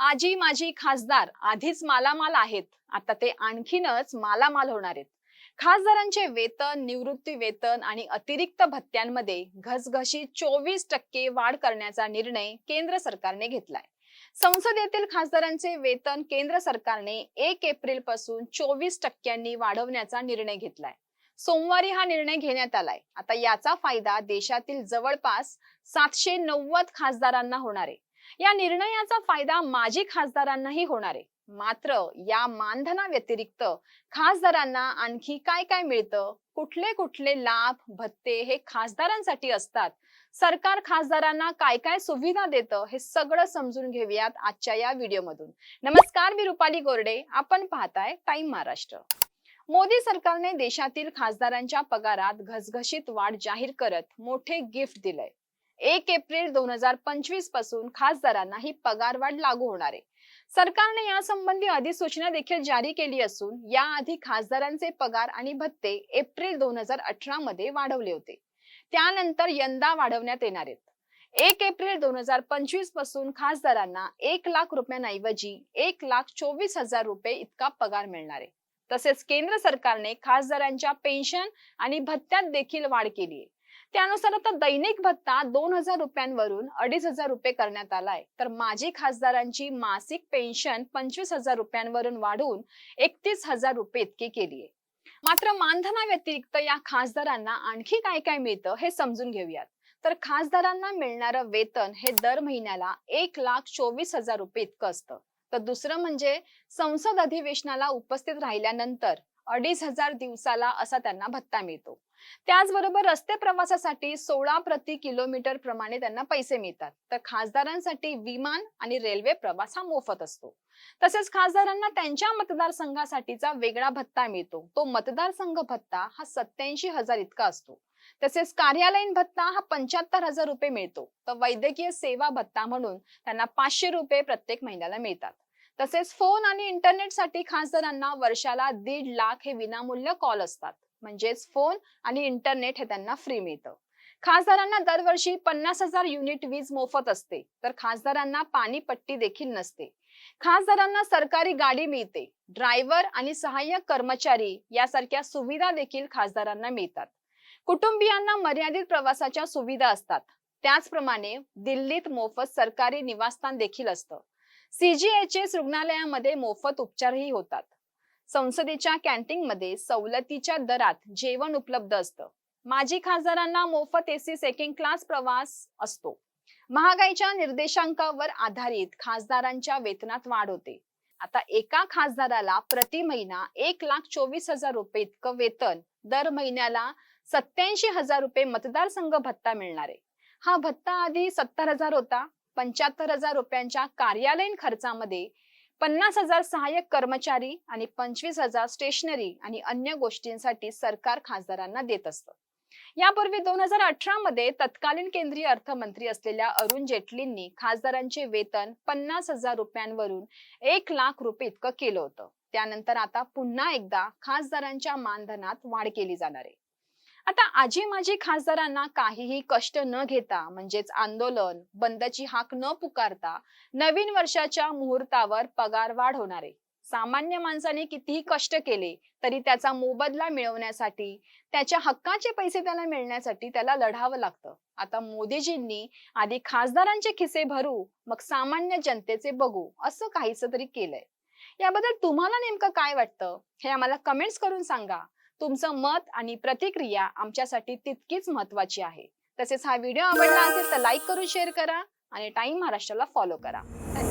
आजी माझी खासदार आधीच मालामाल आहेत. आता ते आणखीनच मालामाल होणार आहेत. खासदारांचे वेतन निवृत्ती वेतन आणि अतिरिक्त भत्त्यांमध्ये घसघशी चोवीस टक्के वाढ करण्याचा निर्णय केंद्र सरकारने घेतलाय. संसदेतील खासदारांचे वेतन केंद्र सरकारने एक एप्रिलपासून चोवीस टक्क्यांनी वाढवण्याचा निर्णय घेतलाय. सोमवारी हा निर्णय घेण्यात आलाय. आता याचा फायदा देशातील जवळपास सातशे नव्वद खासदारांना होणार आहे. या निर्णयाचा फायदा माजी खासदारांनाही होणार आहे. मात्र या मानधना व्यतिरिक्त खासदारांना आणखी काय काय मिळतं? कुठले कुठले लाभ भत्ते हे खासदारांसाठी असतात? सरकार खासदारांना काय काय सुविधा देतं? हे सगळं समजून घेऊयात आजच्या या व्हिडिओमधून. नमस्कार मी रुपाली गोरडे. आपण पाहताय टाइम महाराष्ट्र. मोदी सरकारने देशातील खासदारांच्या पगारात घसघशीत वाढ जाहीर करत मोठे गिफ्ट दिलंय. एक एप्रिल दोन हजार पंचवीसपासून खासदारांना ही पगारवाढ लागू होणार आहे. सरकारने यासंबंधी अधिसूचना देखील जारी केली असून याआधी खासदारांचे पगार आणि भत्ते एप्रिल दोन हजार अठरा मध्ये वाढवले होते. त्यानंतर यंदा वाढवण्यात येणार आहेत. एक एप्रिल दोन हजार पंचवीसपासून खासदारांना एक लाख रुपयांऐवजी एक लाख चोवीस हजार रुपये इतका पगार मिळणार आहे. तसेच केंद्र सरकारने खासदारांच्या पेन्शन आणि भत्त्यात देखील वाढ केली आहे. त्यानुसार आता दैनिक भत्ता दोन हजार रुपयांवरून अडीच हजार रुपये करण्यात आलाय. तर माजी खासदारांची मासिक पेन्शन पंचवीस हजार रुपयांवरून वाढवून एकतीस हजार रुपये इतकी केली आहे. मात्र मानधना व्यतिरिक्त या खासदारांना आणखी काय काय मिळतं हे समजून घेऊयात. तर खासदारांना मिळणारं वेतन हे दर महिन्याला एक लाख चोवीस हजार रुपये इतकं असतं. तर दुसरं म्हणजे संसद अधिवेशनाला उपस्थित राहिल्यानंतर अडीच हजार दिवसाला असा त्यांना भत्ता मिळतो. त्याचबरोबर रस्ते प्रवासासाठी सोळा प्रति किलोमीटर प्रमाणे त्यांना पैसे मिळतात. तर खासदारांसाठी विमान आणि रेल्वे प्रवास हा मोफत असतो. तसेच खासदारांना त्यांच्या मतदारसंघासाठीचा वेगळा भत्ता मिळतो. तो मतदारसंघ भत्ता हा सत्याऐंशी हजार इतका असतो. तसेच कार्यालयीन भत्ता हा पंच्याहत्तर हजार रुपये मिळतो. तर वैद्यकीय सेवा भत्ता म्हणून त्यांना पाचशे रुपये प्रत्येक महिन्याला मिळतात. तसेच फोन आणि इंटरनेटसाठी खासदारांना वर्षाला दीड लाख हे विनामूल्य कॉल असतात. म्हणजेच फोन आणि इंटरनेट हे त्यांना फ्री मिळतं. खासदारांना दरवर्षी पन्नास हजार युनिट वीज मोफत असते. तर खासदारांना पाणीपट्टी देखील नसते. खासदारांना सरकारी गाडी मिळते. ड्रायव्हर आणि सहाय्यक कर्मचारी यासारख्या सुविधा देखील खासदारांना मिळतात. कुटुंबियांना मर्यादित प्रवासाच्या सुविधा असतात. त्याचप्रमाणे दिल्लीत मोफत सरकारी निवासस्थान देखील असतं. सीजीएचएस रुग्णालयामध्ये मोफत उपचारही होतात. संसदेच्या कॅन्टीन मध्ये सवलतीच्या दरात जेवण उपलब्ध असतं. माजी खासदारांना मोफत एसी सेकंड क्लास प्रवास असतो. महागाईच्या निर्देशांकावर आधारित खासदारांच्या वेतनात वाढ होते. आता एका खासदाराला प्रति महिना एक लाख चोवीस हजार रुपये इतकं वेतन दर महिन्याला सत्याऐंशी हजार रुपये मतदारसंघ भत्ता मिळणार. आहे हा भत्ता आधी सत्तर हजार होता. पंच्याहत्तर हजार रुपयांच्या कार्यालयीन खर्चामध्ये पन्नास हजार सहाय्यक कर्मचारी आणि पंचवीस हजार स्टेशनरी आणि अन्य गोष्टींसाठी सरकार खासदारांना देत असतं. यापूर्वी दोन हजार अठरा मध्ये तत्कालीन केंद्रीय अर्थमंत्री असलेल्या अरुण जेटलींनी खासदारांचे वेतन पन्नास हजार रुपयांवरून एक लाख रुपये इतकं केलं होतं. त्यानंतर आता पुन्हा एकदा खासदारांच्या मानधनात वाढ केली जाणार आहे. आता आजी माजी खासदारांना काहीही कष्ट न घेता म्हणजेच आंदोलन बंदची हाक न पुकारता नवीन वर्षाच्या मुहूर्तावर पगार वाढ होणार आहे सामान्य माणसाने कितीही कष्ट केले तरी त्याचा मोबदला मिळवण्यासाठी त्याच्या हक्काचे पैसे त्याला मिळण्यासाठी त्याला लढावं लागतं. आता मोदीजींनी आधी खासदारांचे खिसे भरू मग सामान्य जनतेचे बघू असं काहीच तरी केलंय. याबद्दल तुम्हाला नेमकं काय वाटतं? हे आम्हाला कमेंट्स करून सांगा. तुमचं मत आणि प्रतिक्रिया आमच्यासाठी तितकीच महत्वाची आहे. तसेच हा व्हिडिओ आवडला असेल तर लाईक करून शेअर करा आणि टाइम महाराष्ट्राला फॉलो करा. धन्यवाद.